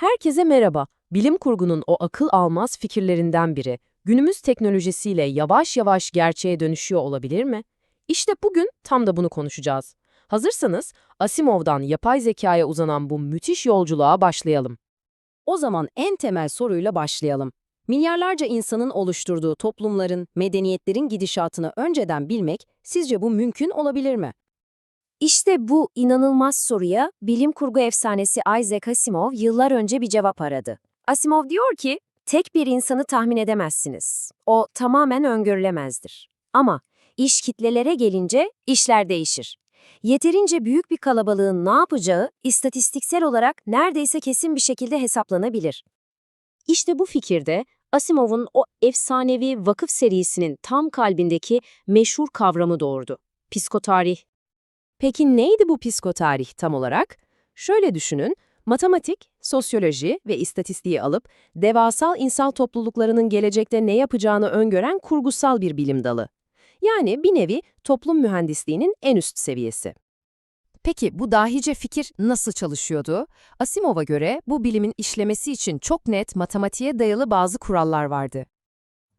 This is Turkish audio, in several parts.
Herkese merhaba. Bilim kurgunun o akıl almaz fikirlerinden biri. Günümüz teknolojisiyle yavaş yavaş gerçeğe dönüşüyor olabilir mi? İşte bugün tam da bunu konuşacağız. Hazırsanız Asimov'dan yapay zekaya uzanan bu müthiş yolculuğa başlayalım. O zaman en temel soruyla başlayalım. Milyarlarca insanın oluşturduğu toplumların, medeniyetlerin gidişatını önceden bilmek sizce bu mümkün olabilir mi? İşte bu inanılmaz soruya bilim kurgu efsanesi Isaac Asimov yıllar önce bir cevap aradı. Asimov diyor ki, tek bir insanı tahmin edemezsiniz. O tamamen öngörülemezdir. Ama iş kitlelere gelince işler değişir. Yeterince büyük bir kalabalığın ne yapacağı istatistiksel olarak neredeyse kesin bir şekilde hesaplanabilir. İşte bu fikirde Asimov'un o efsanevi vakıf serisinin tam kalbindeki meşhur kavramı doğurdu. Psikotarih. Peki neydi bu psikotarih tam olarak? Şöyle düşünün, matematik, sosyoloji ve istatistiği alıp devasal insan topluluklarının gelecekte ne yapacağını öngören kurgusal bir bilim dalı. Yani bir nevi toplum mühendisliğinin en üst seviyesi. Peki bu dahice fikir nasıl çalışıyordu? Asimov'a göre bu bilimin işlemesi için çok net matematiğe dayalı bazı kurallar vardı.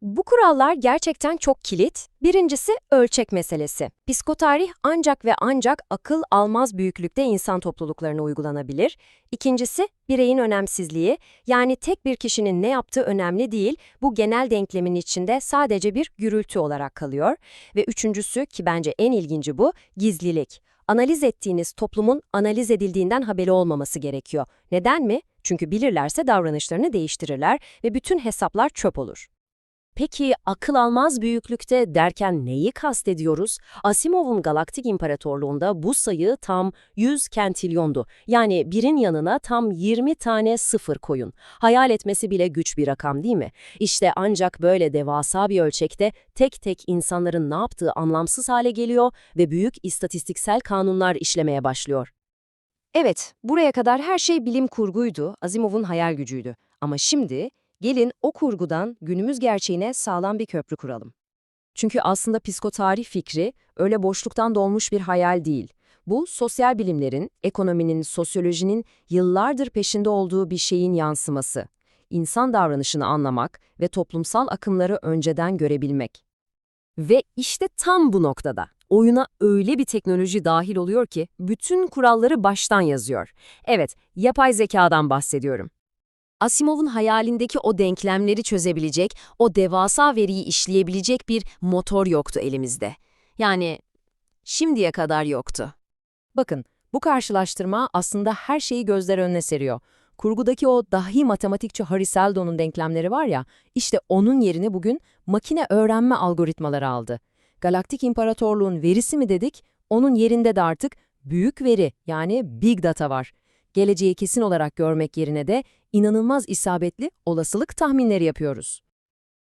Bu kurallar gerçekten çok kilit. Birincisi ölçek meselesi. Psikotarih ancak ve ancak akıl almaz büyüklükte insan topluluklarına uygulanabilir. İkincisi bireyin önemsizliği. Yani tek bir kişinin ne yaptığı önemli değil, bu genel denklemin içinde sadece bir gürültü olarak kalıyor. Ve üçüncüsü ki bence en ilginci bu, gizlilik. Analiz ettiğiniz toplumun analiz edildiğinden haberi olmaması gerekiyor. Neden mi? Çünkü bilirlerse davranışlarını değiştirirler ve bütün hesaplar çöp olur. Peki akıl almaz büyüklükte derken neyi kastediyoruz? Asimov'un galaktik imparatorluğunda bu sayı tam 100 kentilyondu. Yani birin yanına tam 20 tane sıfır koyun. Hayal etmesi bile güç bir rakam değil mi? İşte ancak böyle devasa bir ölçekte tek tek insanların ne yaptığı anlamsız hale geliyor ve büyük istatistiksel kanunlar işlemeye başlıyor. Evet, buraya kadar her şey bilim kurguydu, Asimov'un hayal gücüydü. Ama şimdi gelin o kurgudan günümüz gerçeğine sağlam bir köprü kuralım. Çünkü aslında psikotarih fikri öyle boşluktan dolmuş bir hayal değil. Bu, sosyal bilimlerin, ekonominin, sosyolojinin yıllardır peşinde olduğu bir şeyin yansıması. İnsan davranışını anlamak ve toplumsal akımları önceden görebilmek. Ve işte tam bu noktada oyuna öyle bir teknoloji dahil oluyor ki bütün kuralları baştan yazıyor. Evet, yapay zekadan bahsediyorum. Asimov'un hayalindeki o denklemleri çözebilecek, o devasa veriyi işleyebilecek bir motor yoktu elimizde. Yani şimdiye kadar yoktu. Bakın, bu karşılaştırma aslında her şeyi gözler önüne seriyor. Kurgudaki o dahi matematikçi Harry Seldon'un denklemleri var ya, işte onun yerini bugün makine öğrenme algoritmaları aldı. Galaktik İmparatorluğun verisi mi dedik, onun yerinde de artık büyük veri yani big data var. Geleceği kesin olarak görmek yerine de inanılmaz isabetli olasılık tahminleri yapıyoruz.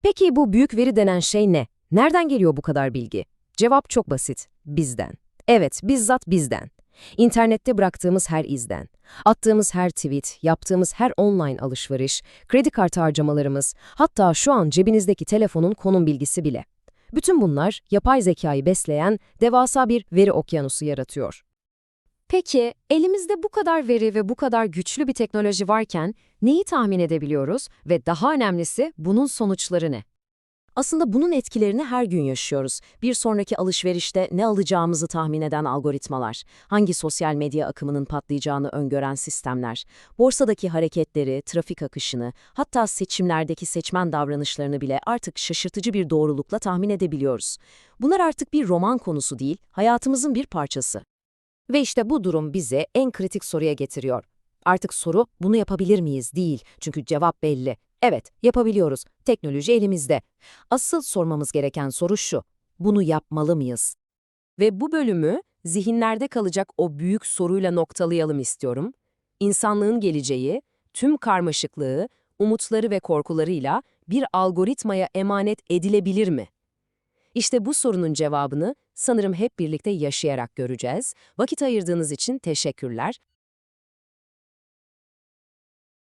Peki bu büyük veri denen şey ne? Nereden geliyor bu kadar bilgi? Cevap çok basit. Bizden. Evet, bizzat bizden. İnternette bıraktığımız her izden, attığımız her tweet, yaptığımız her online alışveriş, kredi kartı harcamalarımız, hatta şu an cebinizdeki telefonun konum bilgisi bile. Bütün bunlar yapay zekayı besleyen devasa bir veri okyanusu yaratıyor. Peki, elimizde bu kadar veri ve bu kadar güçlü bir teknoloji varken neyi tahmin edebiliyoruz ve daha önemlisi bunun sonuçları ne? Aslında bunun etkilerini her gün yaşıyoruz. Bir sonraki alışverişte ne alacağımızı tahmin eden algoritmalar, hangi sosyal medya akımının patlayacağını öngören sistemler, borsadaki hareketleri, trafik akışını, hatta seçimlerdeki seçmen davranışlarını bile artık şaşırtıcı bir doğrulukla tahmin edebiliyoruz. Bunlar artık bir roman konusu değil, hayatımızın bir parçası. Ve işte bu durum bize en kritik soruya getiriyor. Artık soru bunu yapabilir miyiz değil çünkü cevap belli. Evet, yapabiliyoruz. Teknoloji elimizde. Asıl sormamız gereken soru şu. Bunu yapmalı mıyız? Ve bu bölümü zihinlerde kalacak o büyük soruyla noktalayalım istiyorum. İnsanlığın geleceği, tüm karmaşıklığı, umutları ve korkularıyla bir algoritmaya emanet edilebilir mi? İşte bu sorunun cevabını sanırım hep birlikte yaşayarak göreceğiz. Vakit ayırdığınız için teşekkürler.